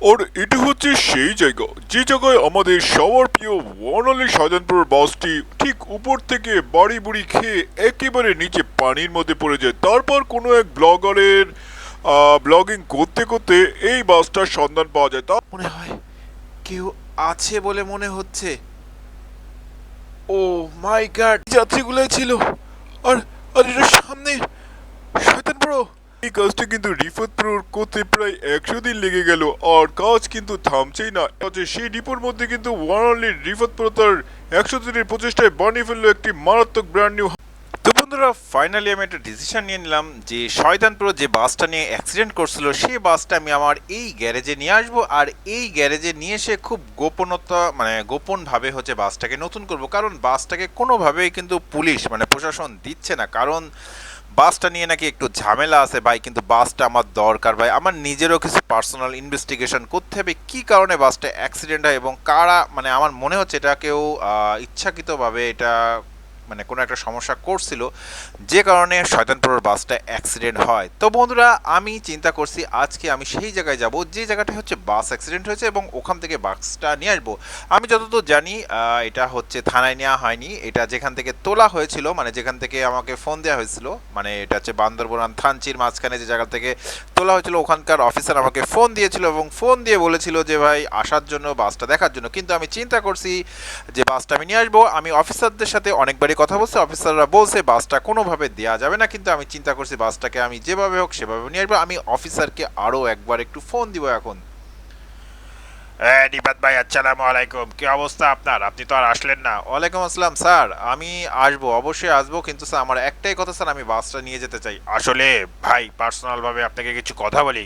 আর এটা হচ্ছে সেই জায়গা, যে জায়গায় আমাদের সবার প্রিয় ওয়ানালি শাহজাহানপুর বাসটি ঠিক উপর থেকে বাড়ি বুড়ি খেয়ে একেবারে নিচে পানির মধ্যে পড়ে যায়। তারপর কোনো এক ব্লগারের ব্লগিং করতে করতে এই বাসটার সন্ধান পাওয়া যায়। তা মনে হয় কেউ আছে বলে মনে হচ্ছে। ও মাই গড যাত্রীগুলোই ছিল। আর আর এটা সামনে শয়তান বড় এই কাজটা কিন্তু রিফত প্রোর করতে প্রায় একশো দিন লেগে গেল আর কাজ কিন্তু থামছেই না। আচ্ছা, সেই ডিপোর মধ্যে কিন্তু ওয়ানলি রিফত প্রো তার একশো দিনের প্রচেষ্টায় বানিয়ে ফেলল একটি মারাত্মক ব্র্যান্ড নিউ বন্ধুরা ফাইনালি আমি একটা ডিসিশন নিয়ে নিলাম যে শয়তানপুর যে বাসটা নিয়ে অ্যাক্সিডেন্ট করছিল সেই বাসটা আমি আমার এই গ্যারেজে নিয়ে আসব আর এই গ্যারেজে নিয়ে এসে খুব গোপনতা মানে গোপনভাবে হচ্ছে বাসটাকে নতুন করব। কারণ বাসটাকে কোনোভাবেই কিন্তু পুলিশ মানে প্রশাসন দিচ্ছে না। কারণ বাসটা নিয়ে নাকি একটু ঝামেলা আছে ভাই, কিন্তু বাসটা আমার দরকার ভাই। আমার নিজেরও কিছু পার্সোনাল ইনভেস্টিগেশন করতে হবে, কী কারণে বাসটা অ্যাক্সিডেন্ট হয় এবং কারা মানে আমার মনে হচ্ছে এটা কেউ ইচ্ছাকৃতভাবে এটা মানে কোনো একটা সমস্যা করছিল, যে কারণে শয়তানপুরের বাসটা অ্যাক্সিডেন্ট হয়। তো বন্ধুরা, আমি চিন্তা করছি আজকে আমি সেই জায়গায় যাব, যে জায়গাটা হচ্ছে বাস অ্যাক্সিডেন্ট হয়েছে এবং ওখান থেকে বাসটা নিয়ে আসব। আমি যতদূর জানি এটা হচ্ছে থানায় নেওয়া হয়নি। এটা যেখান থেকে তোলা হয়েছিল মানে যেখান থেকে আমাকে ফোন দেওয়া হয়েছিল মানে এটা হচ্ছে বান্দরবনান থানচির মাঝখানে যে জায়গা থেকে তোলা হয়েছিল, ওখানকার অফিসার আমাকে ফোন দিয়েছিল এবং ফোন দিয়ে বলেছিল যে, ভাই, আসার জন্য, বাসটা দেখার জন্য। কিন্তু আমি চিন্তা করছি যে, বাসটা আমি নিয়ে আসব। আমি অফিসারদের সাথে অনেকবারই কথা বলছি অফিসাররা বলছে, বাসটা কোনোভাবে দেওয়া যাবে না। কিন্তু আমি চিন্তা করছি, বাসটাকে আমি যেভাবে হোক, সেভাবে নিয়ে আসব। আমি অফিসারকে আরও একবার একটু ফোন দিব এখন। নিবাদ ভাই আসসালামু আলাইকুম। কি অবস্থা আপনার? আপনি তো আর আসলেন না। ওয়ালাইকুম আসসালাম স্যার। আমি আসব অবশ্যই আসব কিন্তু স্যার আমার একটাই কথা স্যার আমি বাসটা নিয়ে যেতে চাই। আসলে ভাই পার্সোনাল ভাবে আপনাকে কিছু কথা বলি।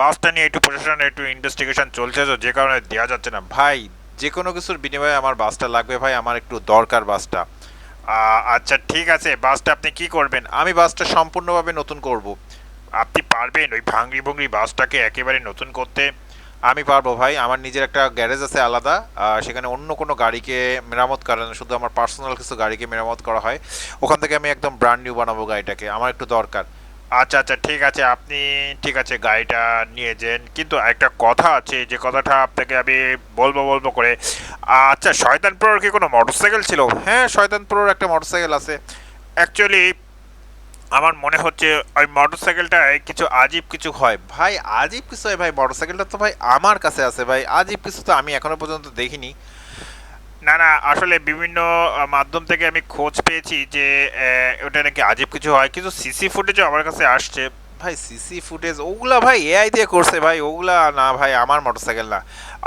বাসটা নিয়ে একটু প্রশাসনের একটু ইনভেস্টিগেশন চলছে তো যে কারণে দেওয়া যাচ্ছে না। ভাই যে কোনো কিছুর বিনিময়ে আমার বাসটা লাগবে ভাই আমার একটু দরকার বাসটা। আচ্ছা ঠিক আছে বাসটা আপনি কি করবেন? আমি বাসটা সম্পূর্ণভাবে নতুন করব। আপনি পারবেন ওই ভাঙড়ি ভুংড়ি বাসটাকে একেবারে নতুন করতে। আমি পারব ভাই আমার নিজের একটা গ্যারেজ আছে আলাদা সেখানে অন্য কোনো গাড়িকে মেরামত করা না শুধু আমার পার্সোনাল কিছু গাড়িকে মেরামত করা হয়। ওখান থেকে আমি একদম ব্র্যান্ড নিউ বানাবো গাড়িটাকে আমার একটু দরকার। আচ্ছা আচ্ছা ঠিক আছে আপনি ঠিক আছে গাড়িটা নিয়ে যান কিন্তু একটা কথা আছে যে কথাটা আপনাকে আমি বলব বলব করে। আচ্ছা শয়তানপুরের কি কোনো মোটরসাইকেল ছিল? হ্যাঁ শয়তান প্রোর একটা মোটরসাইকেল আছে। অ্যাকচুয়ালি আমার মনে হচ্ছে ওই মোটরসাইকেলটায় কিছু আজীব কিছু হয়। ভাই আজীব কিছু হয় ভাই মোটরসাইকেলটা তো ভাই আমার কাছে আছে ভাই আজীব কিছু তো আমি এখনও পর্যন্ত দেখিনি। না না আসলে বিভিন্ন মাধ্যম থেকে আমি খোঁজ পেয়েছি যে ওটা নাকি আজীব কিছু হয় কিন্তু সিসি ফুটেজও আমার কাছে আসছে। ভাই সিসি ফুটেজ ওগুলা ভাই এআই দিয়ে করছে ভাই ওগুলা না ভাই আমার মোটরসাইকেল না।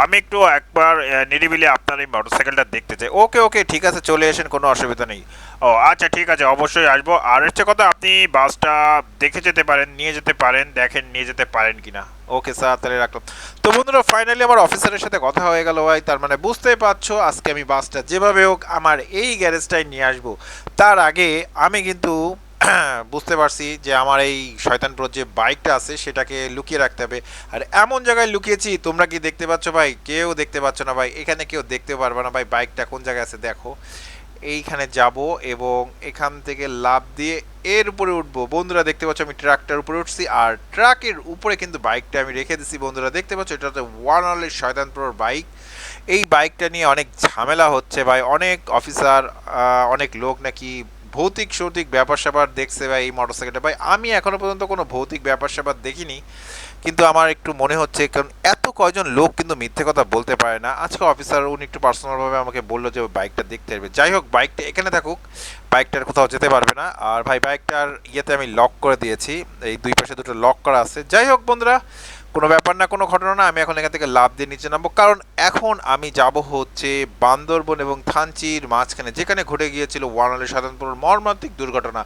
আমি একটু একবার নিরিবিলি আপনার এই মোটরসাইকেলটা দেখতে চাই। ওকে ওকে ঠিক আছে চলে আসেন কোনো অসুবিধা নেই। ও আচ্ছা ঠিক আছে, অবশ্যই আসব। আর হচ্ছে কথা, আপনি বাসটা দেখে যেতে পারেন, নিয়ে যেতে পারেন, দেখেন, নিয়ে যেতে পারেন কিনা। ওকে, স্যার, তাহলে রাখলাম। তো বন্ধুরা ফাইনালি আমার অফিসারের সাথে কথা হয়ে গেল ভাই। তার মানে বুঝতেই পারছ, আজকে আমি বাসটা যেভাবে হোক আমার এই গ্যারেজটাই নিয়ে আসব। তার আগে আমি কিন্তু বুঝতে পারছি যে আমার এই শয়তানপুর যে বাইকটা আছে, সেটাকে লুকিয়ে রাখতে হবে। আর এমন জায়গায় লুকিয়েছি, তোমরা কি দেখতে পাচ্ছ ভাই? কেউ দেখতে পাচ্ছ না ভাই। এখানে কেউ দেখতে পারবে না ভাই বাইকটা কোন জায়গায় আছে, দেখো। এইখানে যাব এবং এখান থেকে লাভ দিয়ে এর উপরে উঠবো। বন্ধুরা, দেখতে পাচ্ছ আমি ট্রাকটার উপরে উঠছি আর ট্রাকের উপরে কিন্তু বাইকটা আমি রেখে দিছি। বন্ধুরা, দেখতে পাচ্ছ এটা হচ্ছে ওয়ান অনলি শয়তানপুরের বাইক। এই বাইকটা নিয়ে অনেক ঝামেলা হচ্ছে ভাই। অনেক অফিসার অনেক লোক নাকি ভৌতিক সৌতিক ব্যাপার স্যাপার দেখছে ভাই এই মোটরসাইকেলটা ভাই, আমি এখনও পর্যন্ত কোনো ভৌতিক ব্যাপার স্যাপার দেখিনি। কিন্তু আমার একটু মনে হচ্ছে, কারণ এত কয়জন লোক কিন্তু মিথ্যে কথা বলতে পারে না। আজকে অফিসার উনি একটু পার্সোনালভাবে আমাকে বলল যে বাইকটা দেখতে পারবে যাই হোক বাইকটা এখানে থাকুক বাইকটার কোথাও যেতে পারবে না। আর ভাই বাইকটার ইয়েতে আমি লক করে দিয়েছি। এই দুই পাশে দুটো লক করা আছে। যাই হোক, বন্ধুরা কোনো ব্যাপার না, কোনো ঘটনা না, আমি এখন এখান থেকে লাভ দিয়ে নিচে নামবো। কারণ এখন আমি যাব হচ্ছে বান্দরবন এবং থানচির মাঝখানে, যেখানে ঘটে গিয়েছিল ওয়ানালি শয়তানপুর মর্মান্তিক দুর্ঘটনা।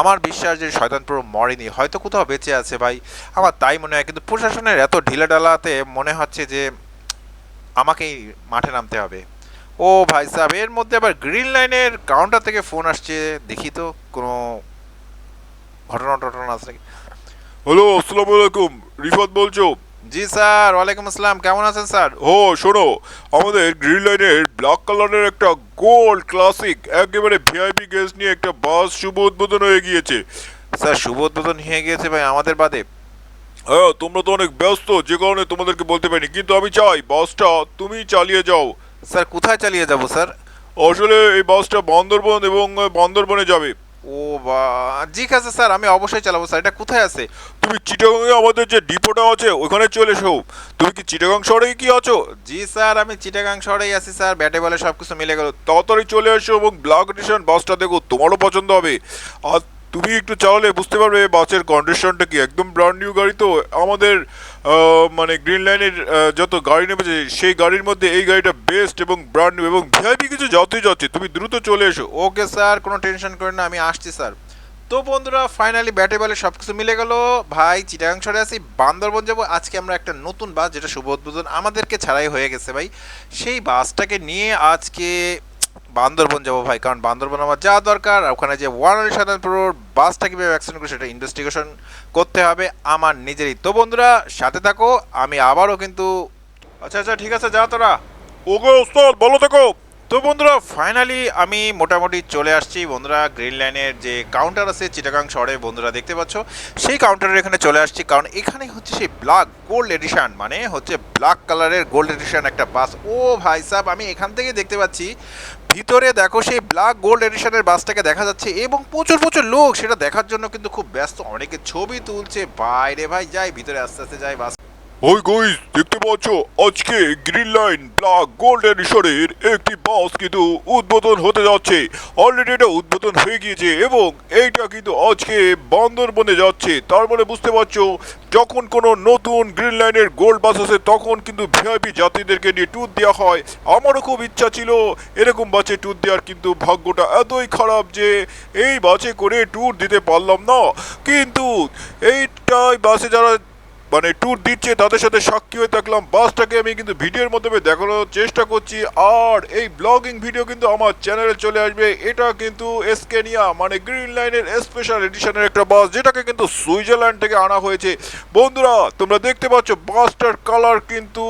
আমার বিশ্বাস যে শয়তানপুর মরেনি, হয়তো কোথাও বেঁচে আছে ভাই। আমার তাই মনে হয়, কিন্তু প্রশাসনের এত ঢিলাঢালাতে মনে হচ্ছে যে আমাকেই মাঠে নামতে হবে। ও ভাই সাহেব, এর মধ্যে আবার গ্রিন লাইনের কাউন্টার থেকে ফোন আসছে, দেখি তো কোনো ঘটনা টটনা আছে নাকি? হ্যালো আসসালামু আলাইকুম। রিফাত বলছো? জি স্যার ওয়ালাইকুম আসসালাম। কেমন আছেন স্যার? ও শোনো আমাদের গ্রিন লাইনের ব্ল্যাক কালারের একটা গোল্ড ক্লাসিক একেবারে ভিআইপি গ্যাস নিয়ে একটা বাস শুভ উদ্বোধন হয়ে গিয়েছে। স্যার শুভ উদ্বোধন হয়ে গিয়েছে ভাই আমাদের বাদে। হ্যাঁ তোমরা তো অনেক ব্যস্ত যে কারণে তোমাদেরকে বলতে পারিনি কিন্তু আমি চাই বাসটা তুমি চালিয়ে যাও। স্যার কোথায় চালিয়ে যাব স্যার? আসলে এই বাসটা বান্দরবন এবং বান্দরবনে যাবে। ও বা ঠিক আছে স্যার আমি অবশ্যই চালাবো স্যার। এটা কোথায় আছে? তুমি চিটাগাংয়ে আমাদের যে ডিপোটা আছে ওখানে চলে এসো। তুমি কি চিটাগাং শহরেই কি আছো? জি স্যার আমি চিটাগাং শহরেই আছি স্যার ব্যাটে বলে সব কিছু মিলে গেল। তাড়াতাড়ি চলে এসো এবং ব্লক স্টেশন বাসটা দেখো তোমারও পছন্দ হবে। আর তুমি একটু চালালে বুঝতে পারবে বাসের কন্ডিশনটা কি? একদম ব্র্যান্ড নিউ গাড়ি তো। আমাদের মানে গ্রিন লাইনের যত গাড়ি নেমেছে, সেই গাড়ির মধ্যে এই গাড়িটা বেস্ট এবং ব্র্যান্ড নিউ এবং ভিআইপি কিছু যাতে যাচ্ছে তুমি দ্রুত চলে এসো। ওকে স্যার কোনো টেনশন করেন না, আমি আসছি স্যার তো বন্ধুরা ফাইনালি ব্যাটে বলে সব কিছু মিলে গেল। ভাই, চিটাগাং শহরে আছি, বান্দরবন যাব। আজকে আমরা একটা নতুন বাস, যেটা শুভ উদ্বোধন আমাদেরকে ছাড়াই হয়ে গেছে, ভাই। সেই বাসটাকে নিয়ে আজকে বান্দরবন যাব ভাই কারণ বান্দরবন আমার যাওয়া দরকার ওখানে যে ওয়ান আলী সাধারণপুর বাসটা কীভাবে অ্যাক্সিডেন্ট করে সেটা ইনভেস্টিগেশন করতে হবে আমার নিজেরই। তো বন্ধুরা সাথে থাকো আমি আবারও কিন্তু আচ্ছা আচ্ছা ঠিক আছে যা তোরা। ওগো ওস্তাদ ভালো থেকো। তো বন্ধুরা ফাইনালি আমি মোটামুটি চলে আসছি। বন্ধুরা গ্রিন লাইনের যে কাউন্টার আছে চিটাগাং শহরে বন্ধুরা দেখতে পাচ্ছ। সেই কাউন্টারের এখানে চলে আসছি কারণ এখানে হচ্ছে সেই ব্ল্যাক গোল্ড এডিশন মানে হচ্ছে ব্ল্যাক কালারের গোল্ড এডিশন একটা বাস ও ভাই সাহেব আমি এখান থেকে দেখতে পাচ্ছি। ভিতরে দেখো সেই ব্ল্যাক গোল্ড এডিশনের বাসটাকে দেখা যাচ্ছে এবং প্রচুর প্রচুর লোক সেটা দেখার জন্য কিন্তু খুব ব্যস্ত। অনেকে ছবি তুলছে, বাইরে ভাই যাই, ভিতরে আস্তে আস্তে যাই বাস। ওই গাইস দেখতে পাচ্ছ? আজকে গ্রিন লাইন ব্ল্যাক গোল্ডেন ঈশ্বরের একটি বাস কিন্তু উদ্বোধন হতে যাচ্ছে। অলরেডি এটা উদ্বোধন হয়ে গিয়েছে এবং এইটা কিন্তু আজকে বান্দরবনে যাচ্ছে। তার মানে বুঝতে পারছ, যখন কোনো নতুন গ্রিন লাইনের গোল্ড বাস আসে, তখন কিন্তু ভিআইপি যাত্রীদেরকে নিয়ে ট্যুর দেওয়া হয়। আমারও খুব ইচ্ছা ছিল এরকম বাসে ট্যুর দেওয়ার, কিন্তু ভাগ্যটা এতই খারাপ যে এই বাসে করে ট্যুর দিতে পারলাম না। কিন্তু এইটাই বাসে যারা মানে ট্যুর দিচ্ছে, তাদের সাথে সাক্ষী হয়ে থাকলাম। বাসটাকে আমি কিন্তু ভিডিওর মাধ্যমে দেখানোর চেষ্টা করছি। আর এই ব্লগিং ভিডিও কিন্তু আমার চ্যানেলে চলে আসবে। এটা কিন্তু এসকেনিয়া মানে গ্রিন লাইনের স্পেশাল এডিশনের একটা বাস যেটাকে কিন্তু সুইজারল্যান্ড থেকে আনা হয়েছে। বন্ধুরা, তোমরা দেখতে পাচ্ছ বাসটার কালার কিন্তু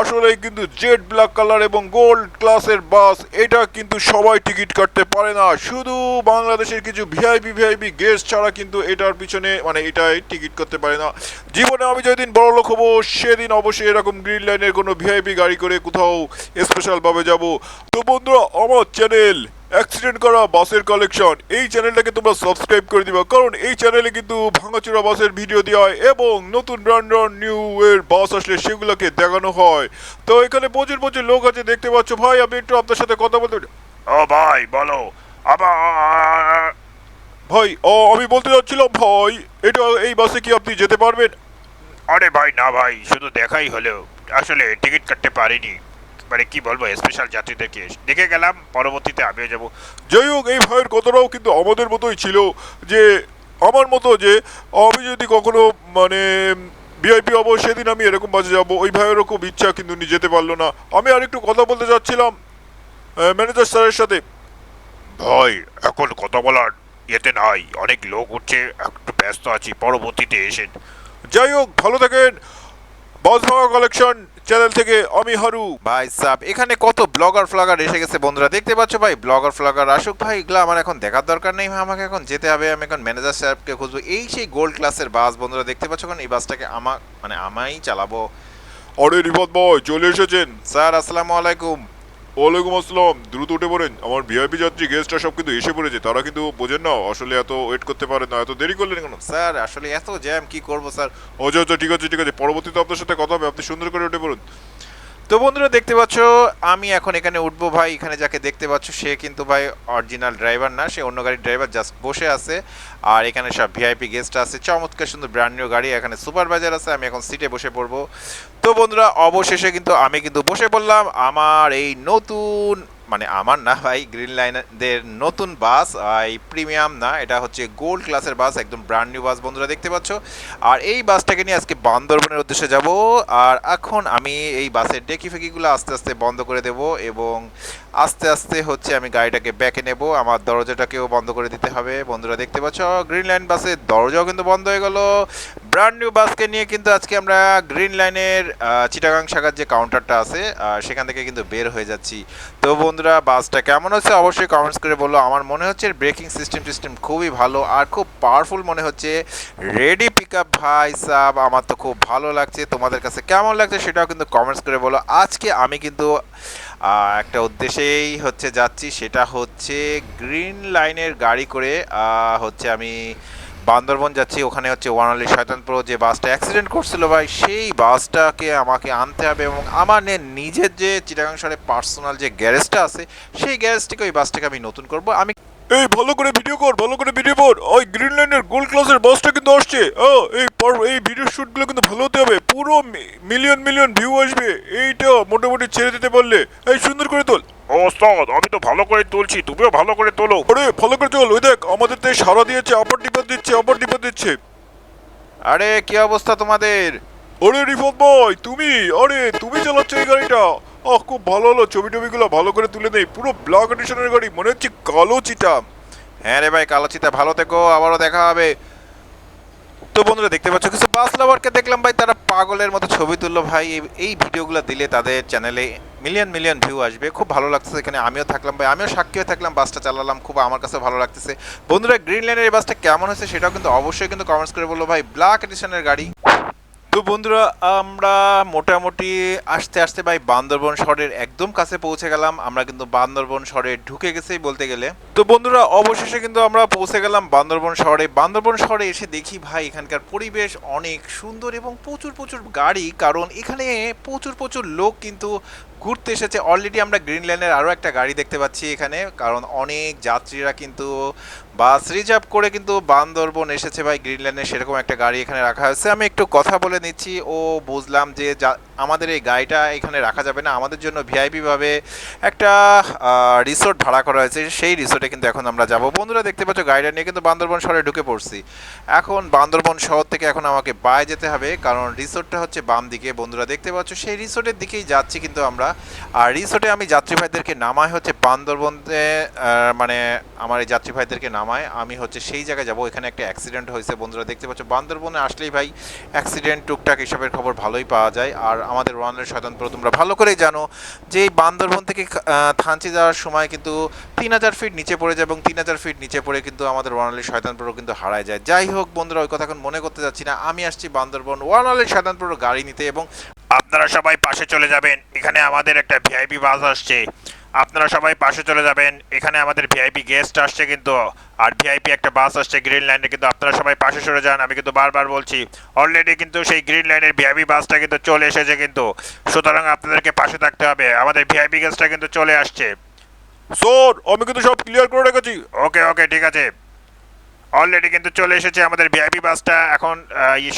আসলে কিন্তু জেড ব্ল্যাক কালার এবং গোল্ড ক্লাসের বাস এটা কিন্তু সবাই টিকিট কাটতে পারে না। শুধু বাংলাদেশের কিছু ভিআইপি ভিআইপি গেস্ট ছাড়া কিন্তু এটার পিছনে মানে এটাই টিকিট করতে পারে না। জীবনে আমি যেদিন বড় লোক হব সেদিন অবশ্যই এরকম গ্রিন লাইনের কোনো ভিআইপি গাড়ি করে কোথাও স্পেশাল ভাবে যাব। তো বন্ধুরা আমার চ্যানেল অ্যাক্সিডেন্ট করা বাসের কালেকশন এই চ্যানেলটাকে তোমরা সাবস্ক্রাইব করে দিবা। কারণ এই চ্যানেলে কিন্তু ভাঙাচোরা বাসের ভিডিও দেওয়া হয় এবং নতুন ব্র্যান্ড নিউ এর বাস আসলে সেগুলোকে দেখানো হয়। তো এখানে প্রচুর প্রচুর লোক আছে দেখতে পাচ্ছ। ভাই আমি একটু আপনার সাথে কথা বলতে ও ভাই বলো। আবার ভাই ও আমি বলতে চাচ্ছিলাম ভাই এটা এই বাসে কি আপনি যেতে পারবেন? আরে ভাই না ভাই শুধু দেখাই হলো। আসলে টিকিট কাটতে পারিনি। মানে কি বলব স্পেশাল যাত্রীদেরকে। দেখে গেলাম পরবর্তীতে আমিও যাব। যাই হোক এই ভাইয়ের কথাটাও কিন্তু আমাদের মতোই ছিল যে আমার মতো যে আমি যদি কখনো মানে ভিআইপি হব সেদিন আমি এরকম বাজে যাব। ওই ভাইয়েরও খুব ইচ্ছা কিন্তু যেতে পারল না। আমি আর একটু কথা বলতে যাচ্ছিলাম ম্যানেজার স্যারের সাথে। ভাই এখন কথা বলার ইয়েতে নাই। অনেক লোক উঠছে একটু ব্যস্ত আছি পরবর্তীতে এসে যাই হোক ভালো থাকেন। বাস ভাঙা কালেকশন চ্যানেল থেকে আমি হারু। ভাই সাব এখানে কত ব্লগার ফ্লগার এসে গেছে বন্ধুরা। দেখতে পাচ্ছ ভাই ব্লগার ফ্লগার আসুক ভাই এগুলো আমার এখন দেখার দরকার নেই আমাকে এখন যেতে হবে। আমি এখন ম্যানেজার সাহেবকে খুঁজবো। এই সেই গোল্ড ক্লাসের বাস বন্ধুরা দেখতে পাচ্ছ কারণ এই বাসটাকে আমার মানে আমাই চালাবো। আরে রিফাত ভাই চলে এসেছেন। স্যার আসসালামু আলাইকুম। ওয়ালাইকুম আসসালাম। দ্রুত উঠে পড়েন। আমার ভিআইপি যাত্রী গেস্টরা সব কিন্তু এসে পড়েছে। তারা কিন্তু বোঝেন না আসলে এত ওয়েট করতে পারেন না। এত দেরি করলেন কেন? স্যার আসলে এত জ্যাম কি করব স্যার? আচ্ছা আচ্ছা ঠিক আছে ঠিক আছে। পরবর্তীতে আপনার সাথে কথা হবে। আপনি সুন্দর করে উঠে পড়ুন। তো বন্ধুরা দেখতে পাচ্ছ, আমি এখন এখানে উঠবো ভাই। এখানে যাকে দেখতে পাচ্ছ, সে কিন্তু ভাই অরিজিনাল ড্রাইভার না, সে অন্য গাড়ির ড্রাইভার জাস্ট বসে আছে। আর এখানে সব ভিআইপি গেস্ট আছে। চমৎকার সুন্দর ব্র্যান্ড নিউ গাড়ি। এখানে সুপারভাইজার আছে, আমি এখন সিটে বসে পড়ব। তো বন্ধুরা, অবশেষে কিন্তু আমি কিন্তু বসে পড়লাম। আমার এই নতুন মানে আমার না ভাই গ্রিন লাইনদের নতুন বাস এই প্রিমিয়াম না, এটা হচ্ছে গোল্ড ক্লাসের বাস, একদম ব্র্যান্ড নিউ বাস বন্ধুরা দেখতে পাচ্ছ। আর এই বাসটাকে নিয়ে আজকে বান্দরবনের উদ্দেশ্যে যাব, আর এখন আমি এই বাসের ডেকি ফেকিগুলো আস্তে আস্তে বন্ধ করে দেব এবং আস্তে আস্তে হচ্ছে আমি গাড়িটাকে ব্যাকে নেব, আমার দরজাটাকেও বন্ধ করে দিতে হবে। বন্ধুরা দেখতে পাচ্ছ গ্রিন লাইন বাসের দরজাও কিন্তু বন্ধ হয়ে গেল ব্র্যান্ড নিউ বাসকে নিয়ে কিন্তু আজকে আমরা গ্রিন লাইনের চিটাগাং শাখার যে কাউন্টারটা আছে সেখান থেকে কিন্তু বের হয়ে যাচ্ছি। তো বন্ধুরা, বাসটা কেমন হচ্ছে? অবশ্যই কমেন্টস করে বলো। আমার মনে হচ্ছে ব্রেকিং সিস্টেম সিস্টেম খুবই ভালো আর খুব পাওয়ারফুল মনে হচ্ছে। রেডি পিক আপ ভাই সাব, আমার তো খুব ভালো লাগছে। তোমাদের কাছে কেমন লাগছে সেটাও কিন্তু কমেন্টস করে বলো। আজকে আমি কিন্তু একটা উদ্দেশ্যেই হচ্ছে যাচ্ছি। সেটা হচ্ছে গ্রিন লাইনের গাড়ি করে হচ্ছে আমি বান্দরবন যাচ্ছি, ওখানে হচ্ছে ওয়ানালি শয়তানপুর, যে বাসটা অ্যাক্সিডেন্ট করছিল ভাই, সেই বাসটাকে আমাকে আনতে হবে এবং আমার নিজের যে চিটাগাং শহরে পার্সোনাল যে গ্যারেজটা আছে, সেই গ্যারেজটিকে ওই বাসটাকে আমি নতুন করব। আমি এই ভালো করে ভিডিও কর ভালো করে ভিডিও কর ওই গ্রিন লাইনের গোল্ড ক্লাসের বাসটা কিন্তু আসছে। ও এই এই ভিডিও শুটগুলো কিন্তু ভালো হতে হবে। পুরো মিলিয়ন মিলিয়ন ভিউ আসবে। এইটা মোটামুটি ছেড়ে দিতে পারলে। এই সুন্দর করে তোল। ও ওস্তাদ আমি তো ভালো করে তুলছি। তুমিও ভালো করে তোলো। আরে ভালো করে চল ওই দেখ আমাদের তো সারা দিয়েছে আবার ডিপার দিচ্ছে আবার ডিপার দিচ্ছে। আরে কি অবস্থা তোমাদের? আরে রিফত ভাই তুমি আরে তুমি চালাচ্ছ এই গাড়িটা। আহ খুব ভালো হলো। ছবি টবিগুলো ভালো করে তুলে নেই পুরো ব্ল্যাক এডিশনের গাড়ি মনে হচ্ছে কালো চিটা হ্যাঁ রে ভাই, কালো চিতা। ভালো থেকো, আবারও দেখা হবে। তো বন্ধুরা, দেখতে পাচ্ছ কিছু বাস লাভারকে দেখলাম ভাই। তারা পাগলের মতো ছবি তুললো ভাই। এই- ভিডিওগুলো দিলে তাদের চ্যানেলে মিলিয়ন মিলিয়ন ভিউ আসবে। খুব ভালো লাগতেছে এখানে। আমিও থাকলাম ভাই। আমিও সাক্ষী হয়ে থাকলাম। বাসটা চালালাম। খুব আমার কাছে ভালো লাগতেছে। বন্ধুরা গ্রিন লাইনের এই বাসটা কেমন হয়েছে সেটাও কিন্তু অবশ্যই কিন্তু কমেন্টস করে বলল ভাই। ব্ল্যাক এডিশনের গাড়ি। তো বন্ধুরা, আমরা মোটামুটি আস্তে আস্তে ভাই বান্দরবন শহরের একদম কাছে পৌঁছে গেলাম। আমরা কিন্তু বান্দরবন শহরে ঢুকে গেছি বলতে গেলে। তো বন্ধুরা, অবশেষে কিন্তু আমরা পৌঁছে গেলাম বান্দরবন শহরে। বান্দরবন শহরে এসে দেখি ভাই, এখানকার পরিবেশ অনেক সুন্দর এবং প্রচুর প্রচুর গাড়ি। কারণ এখানে প্রচুর প্রচুর লোক কিন্তু ঘুরতে এসেছে। অলরেডি আমরা গ্রিন লাইনের আরও একটা গাড়ি দেখতে পাচ্ছি এখানে। কারণ অনেক যাত্রীরা কিন্তু বাস রিজার্ভ করে কিন্তু বান্দরবন এসেছে ভাই গ্রিন লাইনে সেরকম একটা গাড়ি এখানে রাখা হয়েছে। আমি একটু কথা বলে নিচ্ছি। ও বুঝলাম যে যা- আমাদের এই গাড়িটা এখানে রাখা যাবে না। আমাদের জন্য ভিআইপিভাবে একটা রিসোর্ট ভাড়া করা হয়েছে। সেই রিসোর্টে কিন্তু এখন আমরা যাব। বন্ধুরা দেখতে পাচ্ছ গাড়িটা নিয়ে কিন্তু বান্দরবন শহরে ঢুকে পড়ছি। এখন বান্দরবন শহর থেকে এখন আমাকে বায়ে যেতে হবে। কারণ রিসোর্টটা হচ্ছে বাম দিকে বন্ধুরা দেখতে পাচ্ছ, সেই রিসোর্টের দিকেই যাচ্ছি কিন্তু আমরা। আর রিসোর্টে আমি যাত্রী ভাইদেরকে নামাই হচ্ছে বান্দরবনতে মানে আমার এই যাত্রী ভাইদেরকে নামায় আমি হচ্ছে সেই জায়গায় যাব। এখানে একটা অ্যাক্সিডেন্ট হয়েছে বন্ধুরা, দেখতে পাচ্ছ। বান্দরবনে আসলেই ভাই অ্যাক্সিডেন্ট টুকটাক এসবের খবর ভালোই পাওয়া যায়। আর আমাদের ওয়ানের স্বতন্ত্র তোমরা ভালো করেই জানো যে এই বান্দরবন থেকে থানচি যাওয়ার সময় কিন্তু তিন হাজার ফিট নিচে পড়ে যায় এবং তিন হাজার ফিট নিচে পড়ে কিন্তু আমাদের ওয়ানালি শয়তানপুরও কিন্তু হারায় যায়। যাই হোক বন্ধুরা, ওই কথা এখন মনে করতে যাচ্ছি না। আমি আসছি বান্দরবন ওয়ানালি শয়তানপুর গাড়ি নিতে এবং আপনারা সবাই পাশে চলে যাবেন। এখানে আমাদের একটা ভিআইপি বাস আসছে। আপনারা সবাই পাশে চলে যাবেন। এখানে আমাদের ভিআইপি গেস্ট আসছে কিন্তু। আর ভিআইপি একটা বাস আসছে গ্রিন লাইনে কিন্তু আপনারা সবাই পাশে সরে যান। আমি কিন্তু বারবার বলছি অলরেডি কিন্তু সেই গ্রিন লাইনের ভিআইপি বাসটা কিন্তু চলে এসেছে কিন্তু। সুতরাং আপনাদেরকে পাশে থাকতে হবে। আমাদের ভিআইপি গেস্টটা কিন্তু চলে আসছে। স্যার আমি কিন্তু সব ক্লিয়ার করে রেখেছি। ওকে ওকে ঠিক আছে। অলরেডি কিন্তু চলে এসেছে আমাদের ভিআইপি বাসটা। এখন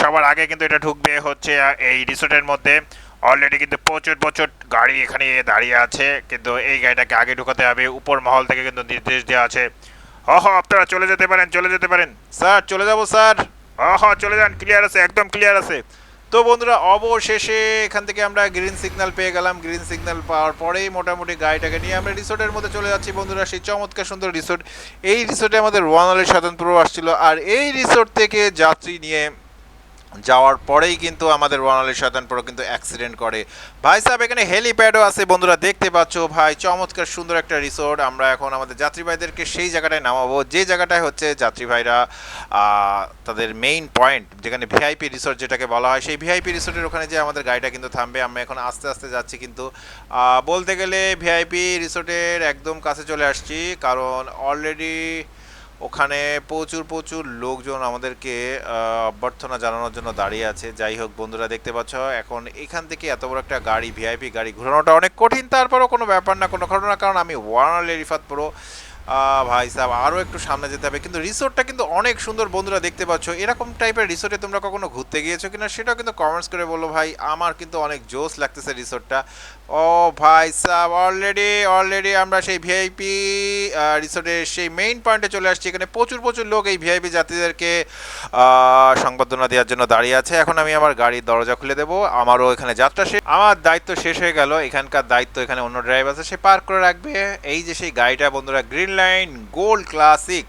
সবার আগে কিন্তু এটা ঢুকবে হচ্ছে এই রিসোর্টের মধ্যে। অলরেডি কিন্তু প্রচুর প্রচুর গাড়ি এখানে দাঁড়িয়ে আছে। কিন্তু এই গাড়িটাকে আগে ঢুকাতে হবে। উপর মহল থেকে কিন্তু নির্দেশ দেওয়া আছে। হ হ আপনারা চলে যেতে পারেন, চলে যেতে পারেন। স্যার, চলে যাব, স্যার। হ হ চলে যান ক্লিয়ার আছে, একদম ক্লিয়ার আছে। তো বন্ধুরা, অবশেষে এখান থেকে আমরা গ্রিন সিগন্যাল পেয়ে গেলাম। গ্রিন সিগন্যাল পাওয়ার পরেই মোটামুটি গাড়িটাকে নিয়ে আমরা রিসোর্টের মধ্যে চলে যাচ্ছি। বন্ধুরা, সেই চমৎকার সুন্দর রিসোর্ট এই রিসোর্টে আমাদের ওয়ানালের স্বতন্ত্র আসছিল। আর এই রিসোর্ট থেকে যাত্রী নিয়ে যাওয়ার পরেই কিন্তু আমাদের ওয়ানালি শয়তানপুর কিন্তু অ্যাক্সিডেন্ট করে। ভাই সাহেব এখানে হেলিপ্যাডও আছে, বন্ধুরা দেখতে পাচ্ছ ভাই, চমৎকার সুন্দর একটা রিসোর্ট আমরা এখন আমাদের যাত্রী ভাইদেরকে সেই জায়গাটায় নামাবো, যে জায়গাটায় হচ্ছে যাত্রী ভাইরা তাদের মেইন পয়েন্ট যেখানে ভিআইপি রিসোর্ট যেটাকে বলা হয়, সেই ভিআইপি রিসোর্টের ওখানে যে আমাদের গাড়িটা কিন্তু থামবে। আমরা এখন আস্তে আস্তে যাচ্ছি কিন্তু বলতে গেলে ভিআইপি রিসোর্টের একদম কাছে চলে আসছি, কারণ অলরেডি ওখানে প্রচুর প্রচুর লোকজন আমাদেরকে অভ্যর্থনা জানানোর জন্য দাঁড়িয়ে আছে। যাই হোক, বন্ধুরা দেখতে পাচ্ছ, এখন এখান থেকে এত বড় একটা গাড়ি ভিআইপি গাড়ি ঘোরানোটা অনেক কঠিন, তারপরও কোনো ব্যাপার না, কোনো ঘটনা কারণ আমি ওয়ার্নার রিফাত পুরো ভাই সাহেব আরও একটু সামনে যেতে হবে। কিন্তু রিসোর্টটা কিন্তু অনেক সুন্দর বন্ধুরা দেখতে পাচ্ছ। এরকম টাইপের রিসোর্টে তোমরা কখনো ঘুরতে গিয়েছো কিনা সেটাও কিন্তু কমেন্টস করে বলো ভাই। আমার কিন্তু অনেক জোস লাগতেছে রিসোর্টটা। ও ভাই সাহেব অলরেডি অলরেডি আমরা সেই ভিআইপি রিসোর্টের সেই মেইন পয়েন্টে চলে আসছি। এখানে প্রচুর প্রচুর লোক এই ভিআইপি যাত্রীদেরকে সংবর্ধনা দেওয়ার জন্য দাঁড়িয়ে আছে। এখন আমি আমার গাড়ির দরজা খুলে দেবো। আমারও এখানে যাত্রা শেষ। আমার দায়িত্ব শেষ হয়ে গেল। এখানকার দায়িত্ব এখানে অন্য ড্রাইভার আছে, সে পার্ক করে রাখবে। এই যে সেই গাড়িটা বন্ধুরা green line gold classic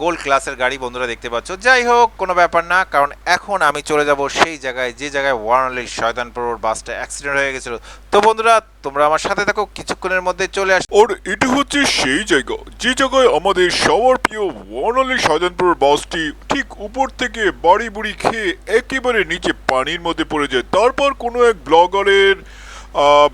gold ক্লাসের গাড়ি বন্ধুরা দেখতে পাচ্ছ। যাই হোক, কোনো ব্যাপার না, কারণ এখন আমি চলে যাব সেই জায়গায়, যে জায়গায় ওয়ার্নলি শয়তানপুর বাসটা অ্যাক্সিডেন্ট হয়ে গেছিল। তো বন্ধুরা, তোমরা আমার সাথে থাকো, কিছুক্ষণের মধ্যে চলে আস আর এটা হচ্ছে সেই জায়গা, যে জায়গায় আমাদের সবার প্রিয় ওয়ানলি শাহজাহানপুর বাসটি ঠিক উপর থেকে বাড়ি বুড়ি খেয়ে একেবারে নিচে পানির মধ্যে পড়ে যায়। তারপর কোনো এক ব্লগারের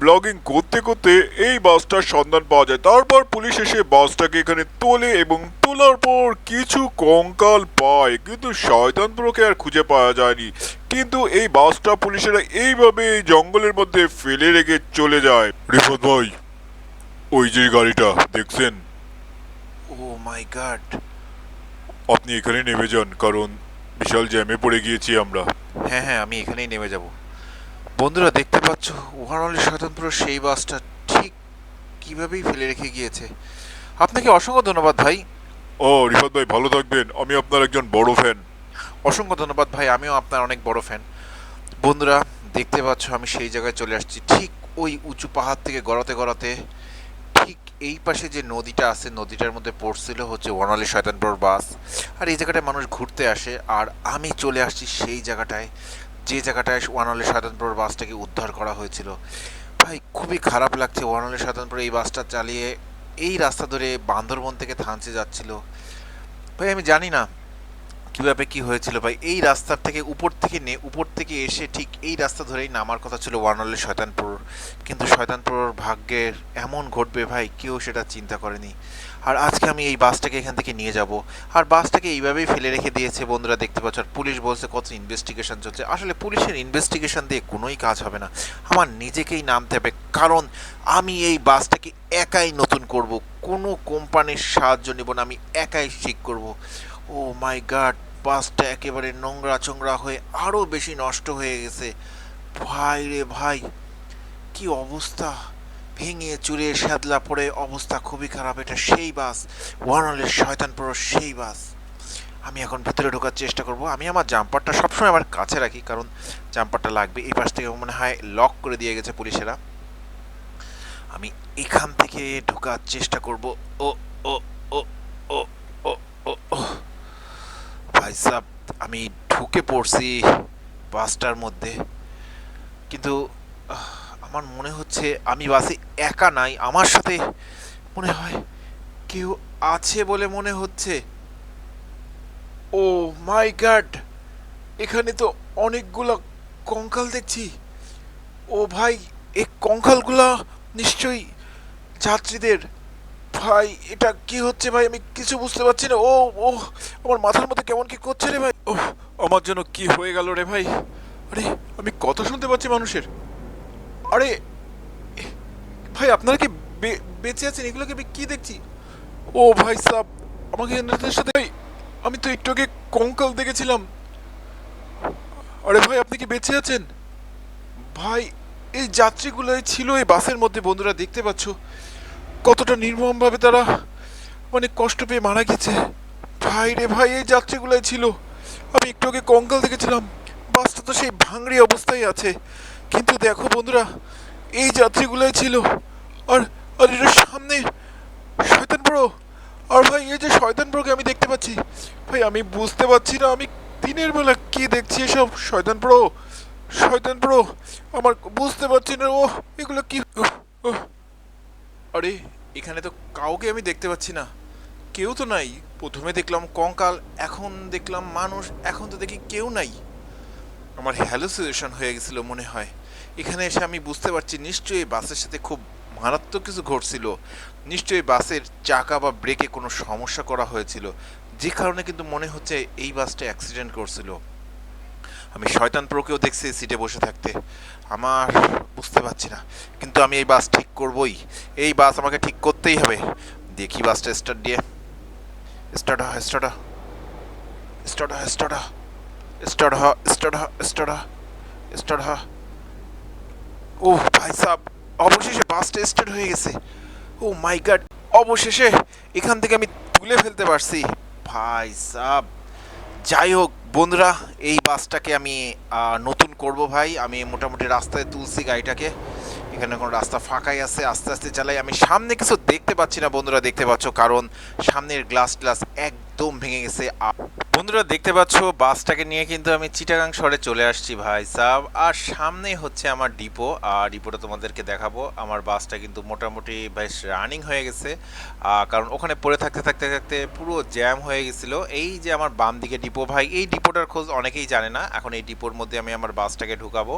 ব্লগিং করতে করতে এই বাসটার সন্ধান পাওয়া যায়। তারপর পুলিশ এসে বাসটাকে এখানে তোলে এবং তোলার পর কিছু কঙ্কাল পায় কিন্তু শয়তানপুরকে আর খুঁজে পাওয়া যায়নি। কিন্তু এই বাসটা পুলিশেরা এইভাবে এই জঙ্গলের মধ্যে ফেলে রেখে চলে যায়। রিফত ভাই ওই যে গাড়িটা দেখছেন? Oh my god. আপনি এখানে নেমে যান কারণ বিশাল জ্যামে পড়ে গিয়েছি আমরা। হ্যাঁ হ্যাঁ আমি এখানেই নেমে যাব। বন্ধুরা দেখতে পাচ্ছ ওভারঅলি স্বতন্ত্র সেই বাসটা ঠিক কিভাবেই ফেলে রেখে গিয়েছে। আপনাকে অসংখ্য ধন্যবাদ ভাই। ও রিফাত ভাই ভালো থাকবেন। আমি আপনার একজন বড় ফ্যান অসংখ্য ধন্যবাদ ভাই আমিও আপনার অনেক বড় ফ্যান বন্ধুরা দেখতে পাচ্ছ আমি সেই জায়গায় চলে আসছি। ঠিক ওই উঁচু পাহাড় থেকে গড়াতে গড়াতে ঠিক এই পাশে যে নদীটা আছে নদীটার মধ্যে পড়ছিল হচ্ছে ওয়ানালি শয়তানপুর বাস। আর এই জায়গাটায় মানুষ ঘুরতে আসে। আর আমি চলে আসছি সেই জায়গাটায়। যে জায়গাটায় ওয়ানালি শয়তানপুর বাসটাকে উদ্ধার করা হয়েছিল। ভাই, খুবই খারাপ লাগছে ওয়ানালি শয়তানপুর এই বাসটা চালিয়ে এই রাস্তা ধরে বান্দরবন থেকে থানচে যাচ্ছিল। ভাই, আমি জানি না। কীভাবে কি হয়েছিল ভাই এই রাস্তার থেকে উপর থেকে নে উপর থেকে এসে ঠিক এই রাস্তা ধরেই নামার কথা ছিল ওয়ানলে শয়তানপুর। কিন্তু শয়তানপুর ভাগ্যের এমন ঘটবে ভাই, কেউ সেটা চিন্তা করেনি। আর আজকে আমি এই বাসটাকে এখান থেকে নিয়ে যাব। আর বাসটাকে এইভাবেই ফেলে রেখে দিয়েছে বন্ধুরা, দেখতে পাচ্ছ। আর পুলিশ বলছে, কত ইনভেস্টিগেশন চলছে। আসলে পুলিশের ইনভেস্টিগেশন দিয়ে কোনোই কাজ হবে না। আমার নিজেকেই নামতে হবে, কারণ আমি এই বাসটাকে একাই নতুন করব। কোনো কোম্পানির সাহায্য নেব না, আমি একাই ঠিক করব। ও মাই গাড, বাসটা একেবারে নোংরা চোংরা হয়ে আরও বেশি নষ্ট হয়ে গেছে। ভাই রে ভাই, কি অবস্থা? ভেঙে চুরে শ্যাদলা পড়ে অবস্থা খুবই খারাপ, এটা সেই বাস। ওয়ানলের শয়তানপুর সেই বাস। আমি এখন ভেতরে ঢোকার চেষ্টা করব। আমি আমার জাম্পারটা সবসময় আমার কাছে রাখি, কারণ জাম্পারটা লাগবে। এই পাশ থেকে মনে হয় লক করে দিয়ে গেছে পুলিশেরা। আমি এখান থেকে ঢোকার চেষ্টা করব। ও ও ও ও ও ও ও। ভাই সাব আমি ঢুকে পড়ছি বাসটার মধ্যে। কিন্তু আমার মনে হচ্ছে আমি বাসে একা নাই, আমার সাথে মনে হয় কেউ আছে বলে মনে হচ্ছে। Oh my god! এখানে তো অনেকগুলো কঙ্কাল দেখছি। ও ভাই, এই কঙ্কালগুলা নিশ্চয়ই যাত্রীদের ভাই এটা কি হচ্ছে ভাই? আমি কিছু বুঝতে পারছি না। ও ও আমার মাথার মধ্যে কেমন কি করছে রে ভাই? ও আমার জন্য কি হয়ে গেল রে ভাই? আরে আমি কথা শুনতে পাচ্ছি মানুষের। আরে ভাই আপনারা কি বেঁচে আছেন? এগুলোকে আমি কি দেখছি? ও ভাই সাহ আমাকে এনাদের সাথে ভাই, আমি তো একটু আগে কঙ্কাল দেখেছিলাম। আরে ভাই আপনি কি বেঁচে আছেন? ভাই এই যাত্রীগুলো ছিল এই বাসের মধ্যে বন্ধুরা দেখতে পাচ্ছ। কতটা নির্মমভাবে তারা অনেক কষ্ট পেয়ে মারা গেছে। ভাই রে ভাই, এই যাত্রীগুলাই ছিল। আমি একটু আগে কঙ্কাল দেখেছিলাম। বাসটা তো সেই ভাঙড়ি অবস্থায় আছে। কিন্তু দেখো বন্ধুরা, এই যাত্রীগুলাই ছিল। আর আর এটার সামনে শয়তান বড় আর ভাই, এই যে শয়তান বড়কে আমি দেখতে পাচ্ছি। ভাই, আমি বুঝতে পারছি না, আমি দিনের বেলা কি দেখছি এসব? শয়তান বড় শয়তান বড় আমার বুঝতে পারছি না। ও এগুলো কি। আরে এখানে তো কাউকে আমি দেখতে পাচ্ছি না। কেউ তো নাই। প্রথমে দেখলাম কঙ্কাল, এখন দেখলাম মানুষ, এখন তো দেখি কেউ নাই। আমার হ্যালুসিনেশন হয়ে গেছিল মনে হয়। এখানে এসে আমি বুঝতে পারছি নিশ্চয়ই বাসের সাথে খুব মারাত্মক কিছু ঘটছিল। নিশ্চয়ই বাসের চাকা বা ব্রেকে কোনো সমস্যা করা হয়েছিল। যে কারণে কিন্তু মনে হচ্ছে এই বাসটা অ্যাক্সিডেন্ট করছিল। আমি শয়তান প্রোকেও দেখছি সিটে বসে থাকতে। আমার বুঝতে পারছি না, কিন্তু আমি এই বাস ঠিক করবই। এই বাস আমাকে ঠিক করতেই হবে। দেখি বাসটা স্টার্ট দিয়ে। স্টার্ট হ স্টার্ট হ। স্টার্ট হ স্টার্ট হ। স্টার্ট হ স্টার্ট হ স্টার্ট হ। স্টার্ট হ। ও ভাই সাহ অবশেষে বাসটা স্টার্ট হয়ে গেছে। ও মাই গড, অবশেষে এখান থেকে আমি তুলে ফেলতে পারছি। ভাই সাহ যাই হোক বন্ধুরা, এই বাসটাকে আমি নতুন করব ভাই। আমি মোটামুটি রাস্তায় তুলছি গাড়িটাকে। এখানে কোনো রাস্তা ফাঁকাই আছে, আস্তে আস্তে চালাই। আমি সামনে কিছু দেখতে পাচ্ছি না বন্ধুরা, দেখতে পাচ্ছ? কারণ সামনের গ্লাস গ্লাস এক একদম ভেঙে গেছে। বন্ধুরা দেখতে পাচ্ছ, বাসটাকে নিয়ে কিন্তু আমি চিটাগাং শহরে চলে আসছি ভাই সাব। আর সামনেই হচ্ছে আমার ডিপো, আর ডিপোটা তোমাদেরকে দেখাবো। আমার বাসটা কিন্তু মোটামুটি বেশ রানিং হয়ে গেছে। কারণ ওখানে পড়ে থাকতে থাকতে থাকতে পুরো জ্যাম হয়ে গেছিল। এই যে আমার বাম দিকে ডিপো, ভাই, এই ডিপোটার খোঁজ অনেকেই জানে না। এখন এই ডিপোর মধ্যে আমি আমার বাসটাকে ঢুকাবো।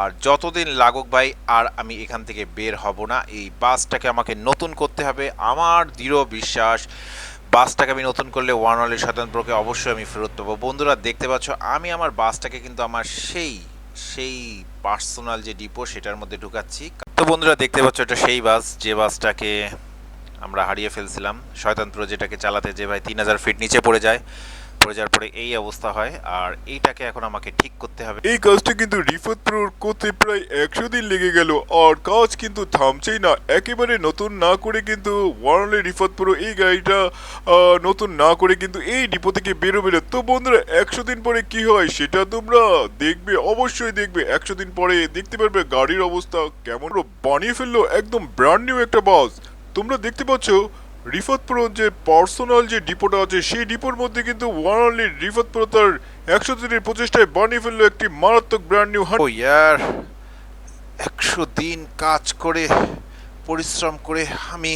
আর যতদিন লাগুক ভাই, আর আমি এখান থেকে বের হব না। এই বাসটাকে আমাকে নতুন করতে হবে। আমার দৃঢ় বিশ্বাস। বাসটাকে আমি নতুন করলে ওয়ান অলি প্রকে অবশ্যই আমি ফেরত পাবো। বন্ধুরা, দেখতে পাচ্ছ, আমি আমার বাসটাকে কিন্তু আমার সেই সেই পার্সোনাল যে ডিপো সেটার মধ্যে ঢুকাচ্ছি। তো বন্ধুরা, দেখতে পাচ্ছ, এটা সেই বাস, যে বাসটাকে আমরা হারিয়ে ফেলছিলাম। শয়তানপুর যেটাকে চালাতে যে ভাই তিন হাজার ফিট নিচে পড়ে যায়। পড়ে যাওয়ার পরে এই অবস্থা হয়, আর এইটাকে এখন আমাকে ঠিক করতে হবে। এই কাজটা কিন্তু রিফত প্রোর করতে প্রায় একশো দিন লেগে গেল, আর কাজ কিন্তু থামছেই না। একেবারে নতুন না করে কিন্তু ওয়ারলে রিফত প্রো এই গাড়িটা নতুন না করে কিন্তু এই ডিপো থেকে বেরোবে না। তো বন্ধুরা, একশো দিন পরে কি হয় সেটা তোমরা দেখবে, অবশ্যই দেখবে। একশো দিন পরে দেখতে পারবে গাড়ির অবস্থা কেমন। বানিয়ে ফেলল একদম ব্র্যান্ড নিউ একটা বাস। তোমরা দেখতে পাচ্ছ রিফত প্রো যে পার্সোনাল যে ডিপোটা আছে, সেই ডিপোর মধ্যে কিন্তু ওয়ান অনলি রিফত প্রো তার একশো দিনের প্রচেষ্টায় বানিয়ে ফেলল একটি মারাত্মক ব্র্যান্ড নিউ ও ইয়ার, একশো দিন কাজ করে, পরিশ্রম করে আমি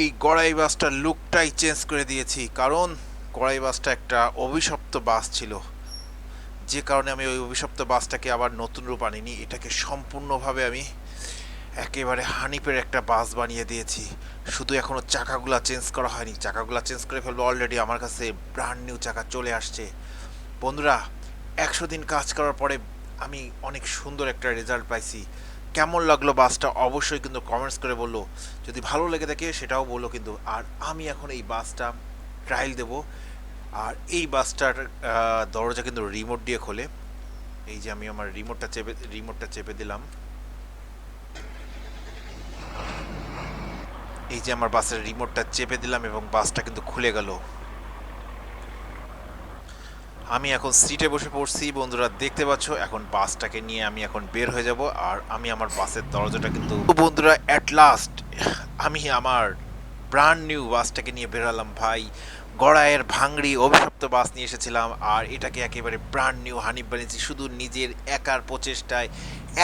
এই গড়াই বাসটার লুকটাই চেঞ্জ করে দিয়েছি। কারণ গড়াই বাসটা একটা অভিশপ্ত বাস ছিল। যে কারণে আমি ওই অভিশপ্ত বাসটাকে আবার নতুন রূপ আনিনি। এটাকে সম্পূর্ণভাবে আমি একেবারে হানিপের একটা বাস বানিয়ে দিয়েছি। শুধু এখনও চাকাগুলা চেঞ্জ করা হয়নি। চাকাগুলা চেঞ্জ করে ফেলব অলরেডি আমার কাছে ব্র্যান্ড নিউ চাকা চলে আসছে। বন্ধুরা, একশো দিন কাজ করার পরে আমি অনেক সুন্দর একটা রেজাল্ট পাইছি। কেমন লাগল বাসটা অবশ্যই কিন্তু কমেন্টস করে বলল। যদি ভালো লেগে থাকে সেটাও বলল কিন্তু। আর আমি এখন এই বাসটা ট্রায়াল দেব। আর এই বাসটার দরজা কিন্তু রিমোট দিয়ে খোলে। এই যে আমি আমার রিমোটটা চেপে রিমোটটা চেপে দিলাম। এই যে আমার বাসের রিমোটটা চেপে দিলাম এবং বাসটা কিন্তু খুলে গেল। আমি এখন সিটে বসে পড়ছি, বন্ধুরা দেখতে পাচ্ছ, এখন বাসটাকে নিয়ে আমি এখন বের হয়ে যাব আর আমি আমার বাসের দরজাটা কিন্তু বন্ধুরা অ্যাট লাস্ট আমি আমার ব্র্যান্ড নিউ বাসটাকে নিয়ে বেরোলাম ভাই। গড়াইয়ের ভাঙড়ি অভিশপ্ত বাস নিয়ে এসেছিলাম আর এটাকে একেবারে ব্র্যান্ড নিউ হানিফ বানিয়েছি শুধু নিজের একার প্রচেষ্টায়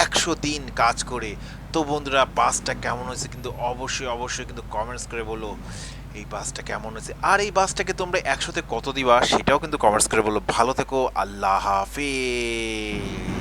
একশো দিন কাজ করে তো বন্ধুরা, বাসটা কেমন হয়েছে কিন্তু অবশ্যই অবশ্যই কিন্তু কমেন্টস করে বলো এই বাসটা কেমন হয়েছে। আর এই বাসটাকে তোমরা একসাথে কত দিবা সেটাও কিন্তু কমেন্টস করে বলো। ভালো থেকো, আল্লাহ হাফিজ।